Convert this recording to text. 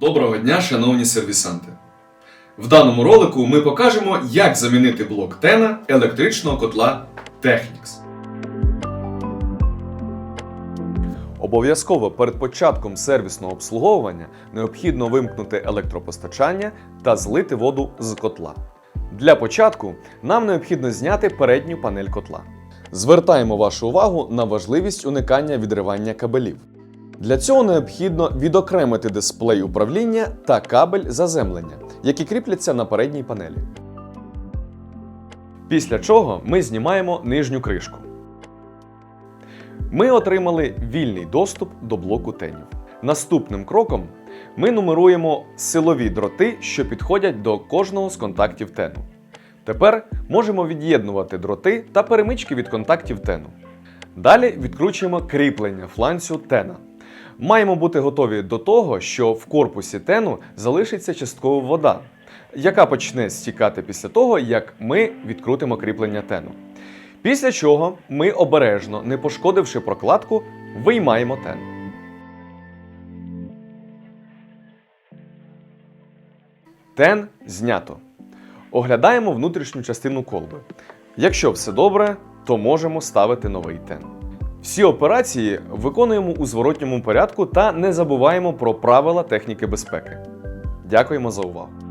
Доброго дня, шановні сервісанти! В даному ролику ми покажемо, як замінити блок тена електричного котла Technics. Обов'язково перед початком сервісного обслуговування необхідно вимкнути електропостачання та злити воду з котла. Для початку нам необхідно зняти передню панель котла. Звертаємо вашу увагу на важливість уникання відривання кабелів. Для цього необхідно відокремити дисплей управління та кабель заземлення, які кріпляться на передній панелі. Після чого ми знімаємо нижню кришку. Ми отримали вільний доступ до блоку тенів. Наступним кроком ми нумеруємо силові дроти, що підходять до кожного з контактів тену. Тепер можемо від'єднувати дроти та перемички від контактів тену. Далі відкручуємо кріплення фланцю тена. Маємо бути готові до того, що в корпусі тену залишиться частково вода, яка почне стікати після того, як ми відкрутимо кріплення тену. Після чого ми обережно, не пошкодивши прокладку, виймаємо тен. Тен знято. Оглядаємо внутрішню частину колби. Якщо все добре, то можемо ставити новий тен. Всі операції виконуємо у зворотньому порядку та не забуваємо про правила техніки безпеки. Дякуємо за увагу!